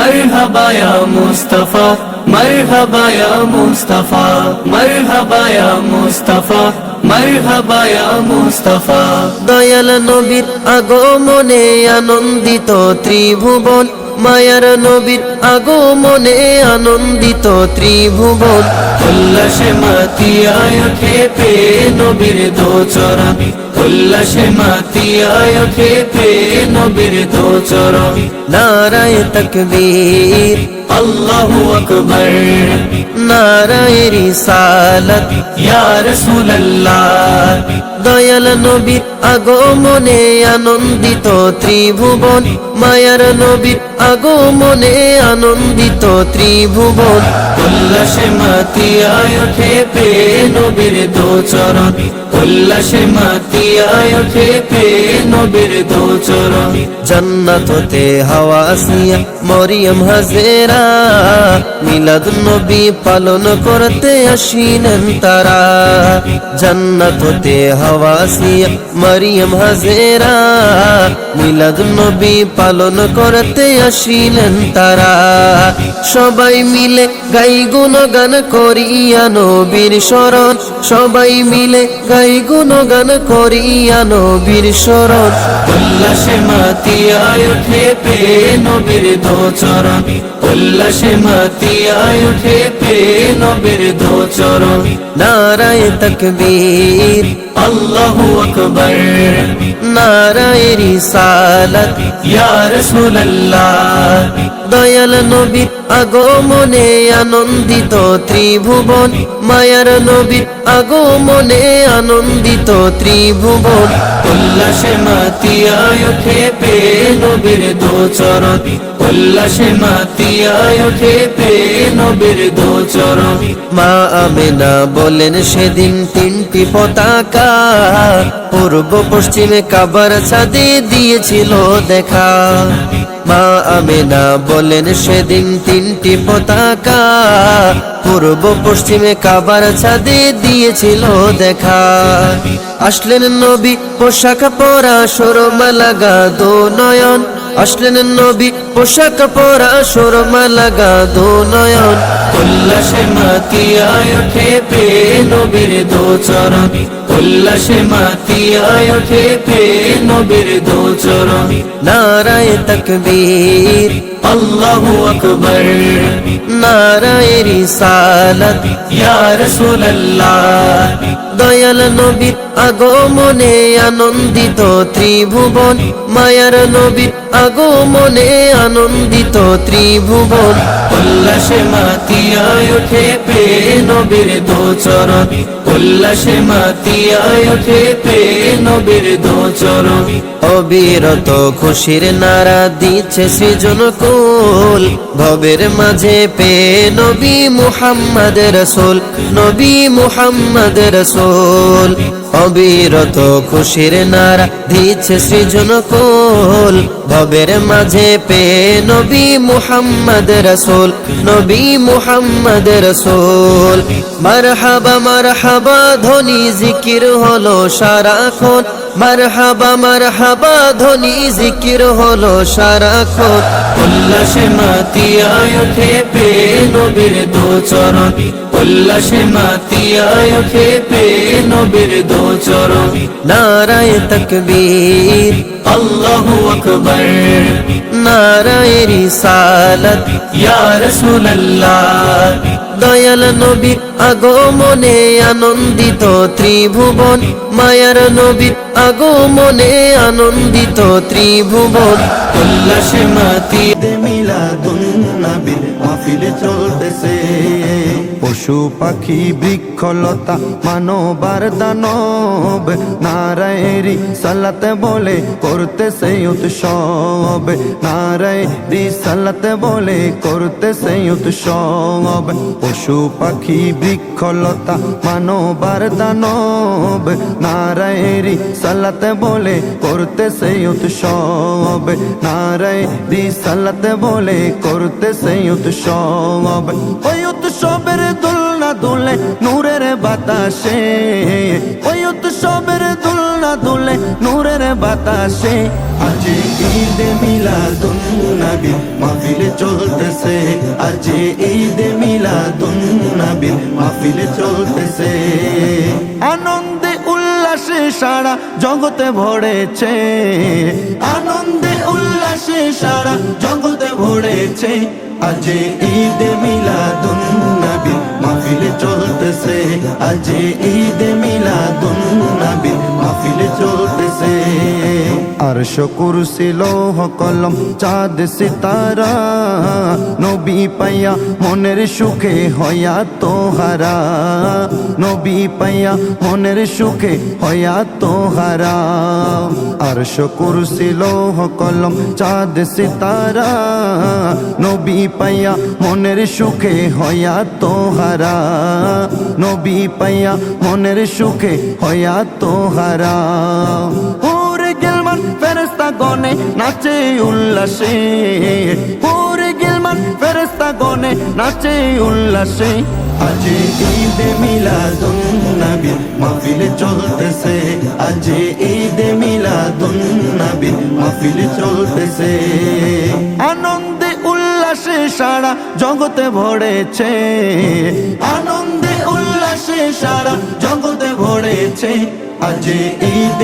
مرحبا يا مصطفى مرحبا يا مصطفى مرحبا يا مصطفى مرحبا يا مصطفى দয়াল নবীর আগমনে আনন্দিত ত্রিভুবন মায়ার নবীর আগমনে আনন্দিত ত্রিভুবন উল্লাসে মাতিয়ায় ওঠে পে নবীর দোচরা উল্লাসে মাতিয়ায় ওঠে পে নবীর দোচরা নারায় তকবীর। আল্লাহু আকবার। নারায় রিসালাত। ইয়া রাসূলুল্লাহ। দয়াল নবীর আগমনে আনন্দিত ত্রিভুবন। মায়ার নবীর আগমনে আনন্দিত ত্রিভুবন। উল্লাসে মাতিয়ায় ওঠে নবীর দোচরণ উল্লাসে হতে মরিয়ম হাজেরা মিলাদ নবী পালন করতে আসিলেন তারা। জান্নাত হতে হাওয়াসিয়া মরিয়ম হাজেরা মিলাদ নবী পালন করতে আসিলেন তারা। সবাই মিলে গাই গুণগান করিয়া নবীর শরণ সবাই মিলে গাই গুণগান করিয়া নবীর শরণ। উল্লাসে মাতিয়ায় ওঠে পে নবীর দোচরণ। উল্লাসে মাতিয়ায় ওঠে পে নবীর দোচরণ নারায় তকবীর। আল্লাহু আকবার। নারায় রিসালাত। ইয়া রাসূলুল্লাহ। দয়াল নবীর আগমনে আনন্দিত ত্রিভুবন। মায়ার নবীর আগমনে আনন্দিত ত্রিভুবন। উল্লাসে মাতিয়ায় ওঠে পে নবীর দোচরণ মা আমেনা বলেন সেদিন তিনটি পতাকা, পূর্ব পশ্চিমে কাবার ছাদে দিয়েছিল দেখা। মা আমেনা বলেন সেদিন তিনটি পতাকা পূর্ব পশ্চিমে কাবার ছাদে দিয়েছিল দেখা। আসলেন নবী পোশাক পরা সরমা লাগা দো নয়ন। আসলেন নবী পোশাক পরা সরমা লাগা দো নয়ন। উল্লাসে মাতিয়ায় ওঠে পে নবীর দোচরণ উল্লাসে মাতিয়ায় ওঠে পে নবীর দোচরণ নারায় তকবীর। আল্লাহু আকবার। নারায় রিসালাত। ইয়া রাসূলুল্লাহ। দয়াল নবীর আগমনে আনন্দিত ত্রিভুবন। মায়ার নবীর আগমনে আনন্দিত ত্রিভুবন। উল্লাসে মাতিয়ায় ওঠে পে নবীর দোচরণ উল্লাসে মাতিয়ায় ওঠে পে নবীর দোচরণ অবিরত খুশির নারা দিচ্ছে সৃজন কুল। ভবের মাঝে পে নবী মুহাম্মদ রসুল। নবী মুহাম্মদ রসুল। অবিরত খুশির নারা দিচ্ছে সৃজন কুল। ভবের মাঝে পে নবী মুহাম্মদ রসুল, নবী মুহাম্মদ রসুল। মারহাবা মারহাবা, ধ্বনি জিকির হলো সারাক্ষণ। মারহাবা মারহাবা, ধ্বনি জিকির হলো সারাক্ষণ। উল্লাসে মাতিয়ায় ওঠে পে নবীর দোচরণ উল্লাসে মাতিয়ায় ওঠে পে নবীর দোচরণ নারায় তকবীর। আল্লাহু আকবার। নারায় রিসালাত, ইয়া রাসূলুল্লাহ। দয়াল নবীর আগমনে আনন্দিত ত্রিভুবন। মায়ার নবীর আগমনে আনন্দিত ত্রিভুবন। উল্লাসে মাতি মিলাদুন নবীর মাহফিল চলতেছে। পশু পাখি, বৃক্ষলতা, মানবার দানব। নারায়ণী সালাতে বলে করতেছে উৎসব। নারায়ণী সালাতে বলে করতেছে উৎসব। পশু পাখি, বৃক্ষলতা, মানবার দানব। নারায়ণী সালাতে বলে করতেছে উৎসব। নারায়ণী সালাতে বলে করতেছে উৎসব। ওই দুল দুলনা দুলে নূরের বাতাসে। ওই উৎসবের দুলনা দুলে নূরের বাতাসে। আজ ঈদ মিলাদুন নবী মাহফিলে চলতেছে। আজ ঈদ মিলাদুন নবী মাহফিলে চলতেছে। আনন্দে উল্লাসে সারা জগতে ভরেছে। আনন্দে উল্লাসে সারা জগতে ভরেছে আজ ঈদ মিলাদুন নবী মাহফিলে চলতেছে। আজ ঈদ মিলাদুন নবী মাহফিলে চলতেছে। আরশ কুরসি, লৌহ, কলম, চাঁদ, সিতারা। নবী পাইয়া মনের সুখে হয়া তোহারা। নবী পাইয়া মনের সুখে হয়া তোহারা। আরশ কুরসি, লৌহ, কলম, চাঁদ, সিতারা। নবী পাইয়া মনের সুখে হয়া তোহারা। নবী পাইয়া মনের সুখে হয়া তোহারা। ফেরেস্তা নাচে উল্লাসে। ওরে গেলমান ফেরেস্তা নাচে উল্লাসে। আজ ঈদ মিলাদুন নবী, মাহফিলে চলতেছে। আজ ঈদ মিলাদুন নবী, মাহফিলে চলতেছে। আনন্দে উল্লাসে সারা জগতে ভরেছে। আনন্দে উল্লাসে সারা জগতে ভরেছে। আজ ঈদ